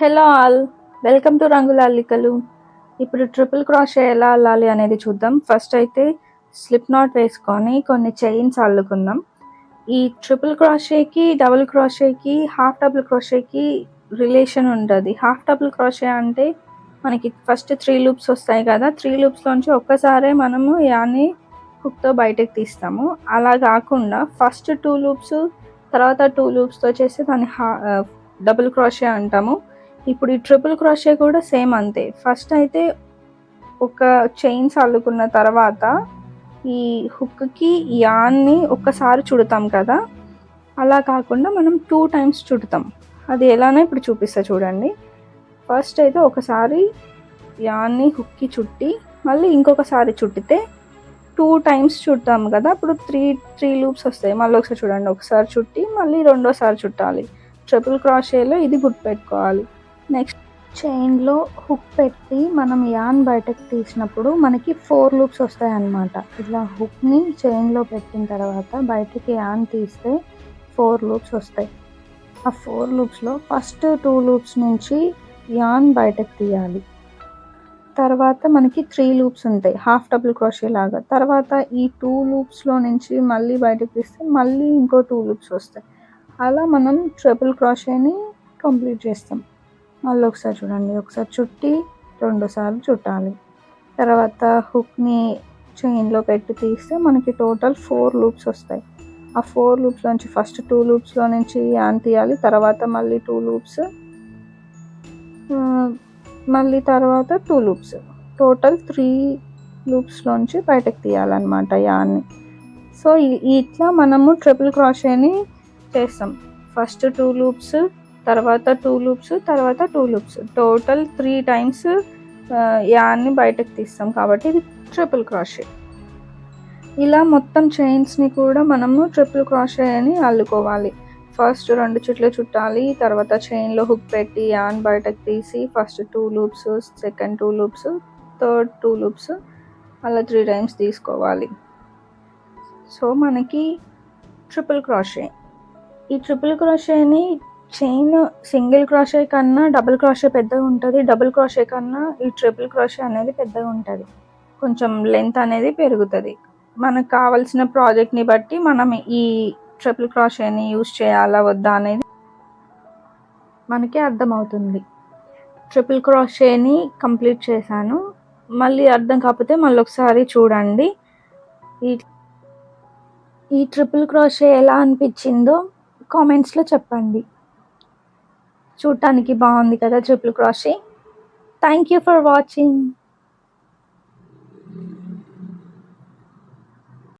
Hello all welcome to రంగుల అల్లికలు ఇప్పుడు ట్రిపుల్ క్రాషే ఎలా అల్లాలి అనేది చూద్దాం. ఫస్ట్ అయితే స్లిప్ నాట్ వేసుకొని కొన్ని చైన్స్ అల్లుకుందాం. ఈ ట్రిపుల్ క్రాషేకి డబుల్ క్రాషేకి హాఫ్ డబుల్ క్రాషేకి రిలేషన్ ఉంటుంది హాఫ్ డబుల్ క్రాషే అంటే మనకి ఫస్ట్ త్రీ లూప్స్ వస్తాయి కదా త్రీ లూప్స్లోంచి ఒక్కసారే మనము యాన్ని హుక్తో బయటకు తీస్తాము. అలా కాకుండా ఫస్ట్ టూ లూప్స్ తర్వాత టూ లూప్స్తో చేస్తే దాన్ని హా డబుల్ క్రాషే అంటాము. ఇప్పుడు ఈ ట్రిపుల్ క్రాషే కూడా సేమ్ అంతే. ఫస్ట్ అయితే ఒక చైన్స్ అల్లుకున్న తర్వాత ఈ హుక్కి యాన్ని ఒక్కసారి చుడతాం కదా. అలా కాకుండా మనం టూ టైమ్స్ చుడతాం. అది ఎలానో ఇప్పుడు చూపిస్తా చూడండి. ఫస్ట్ అయితే ఒకసారి యాన్ని హుక్కి చుట్టి మళ్ళీ ఇంకొకసారి చుట్టితే టూ టైమ్స్ చుడతాం కదా. అప్పుడు త్రీ త్రీ లూప్స్ వస్తాయి. మళ్ళీ ఒకసారి చూడండి. ఒకసారి చుట్టి మళ్ళీ రెండోసారి చుట్టాలి. ట్రిపుల్ క్రాషేలో ఇది గుర్తుపెట్టుకోవాలి. నెక్స్ట్ చైన్లో హుక్ పెట్టి మనం యాన్ బయటకు తీసినప్పుడు మనకి ఫోర్ లూప్స్ వస్తాయి అన్నమాట ఇట్లా హుక్ని చైన్లో పెట్టిన తర్వాత బయటకి యాన్ తీస్తే ఫోర్ లూప్స్ వస్తాయి. ఆ ఫోర్ లూప్స్లో ఫస్ట్ టూ లూప్స్ నుంచి యాన్ బయటకు తీయాలి. తర్వాత మనకి త్రీ లూప్స్ ఉంటాయి. హాఫ్ డబుల్ క్రోషే లాగా. తర్వాత ఈ టూ లూప్స్లో నుంచి మళ్ళీ బయటకు తీస్తే మళ్ళీ ఇంకో టూ లూప్స్ వస్తాయి. అలా మనం ట్రిపుల్ క్రాషేని కంప్లీట్ చేస్తాం. మళ్ళీ ఒకసారి చూడండి. ఒకసారి చుట్టి రెండుసార్లు చుట్టాలి. తర్వాత హుక్ని చైన్లో పెట్టి తీస్తే మనకి టోటల్ ఫోర్ లూప్స్ వస్తాయి. ఆ ఫోర్ లూప్స్ నుంచి ఫస్ట్ టూ లూప్స్లో నుంచి యాన్ తీయాలి. తర్వాత మళ్ళీ టూ లూప్స్ మళ్ళీ తర్వాత టూ లూప్స్. టోటల్ త్రీ లూప్స్లోంచి బయటకు తీయాలన్నమాట యాన్ని. సో ఇట్లా మనము ట్రిపుల్ క్రాషేని చేస్తాం. ఫస్ట్ టూ లూప్స్ తర్వాత టూ లూప్స్ తర్వాత two loops total three times యాన్ని బయటకు తీస్తాం కాబట్టి ఇది ట్రిపుల్ క్రాషే ఇలా మొత్తం చైన్స్ని కూడా మనము ట్రిపుల్ క్రాషే అని అల్లుకోవాలి. ఫస్ట్ రెండు చుట్లు చుట్టాలి తర్వాత చైన్లో హుక్ పెట్టి యాన్ బయటకు తీసి first two loops second two loops third two loops అలా త్రీ టైమ్స్ తీసుకోవాలి. సో మనకి ట్రిపుల్ క్రాషే ఈ ట్రిపుల్ క్రాషేని చైన్ సింగిల్ క్రాషే కన్నా డబుల్ క్రాషే పెద్దగా ఉంటుంది. డబుల్ క్రాషే కన్నా ఈ ట్రిపుల్ క్రాషే అనేది పెద్దగా ఉంటుంది. కొంచెం లెంత్ అనేది పెరుగుతుంది. మనకు కావాల్సిన ప్రాజెక్ట్ని బట్టి మనం ఈ ట్రిపుల్ క్రాషేని యూస్ చేయాలా వద్దా అనేది మనకి అర్థమవుతుంది. ట్రిపుల్ క్రాషేని కంప్లీట్ చేశాను. మళ్ళీ అర్థం కాకపోతే మళ్ళీ ఒకసారి చూడండి. ఈ ఈ ట్రిపుల్ క్రాషే ఎలా అనిపించిందో కామెంట్స్లో చెప్పండి. చూడటానికి బాగుంది కదా triple crochet thank you for watching